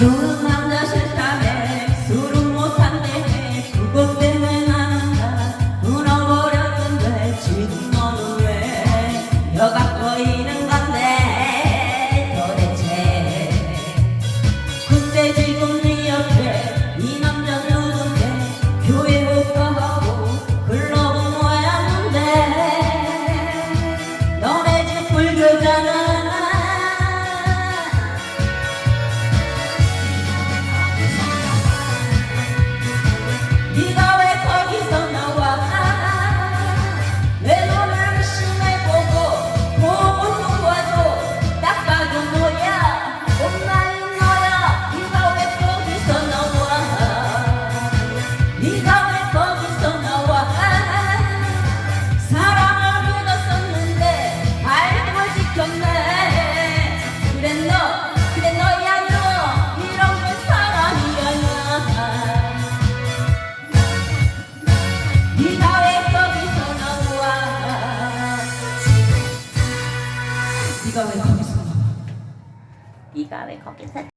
눈 남자 싫다네 술은 못한대. 그것 때문에 나는 다 울어버렸는데 지금 너는 왜 여가 꺼이는 네가 왜 거기서? 네가 왜 거기서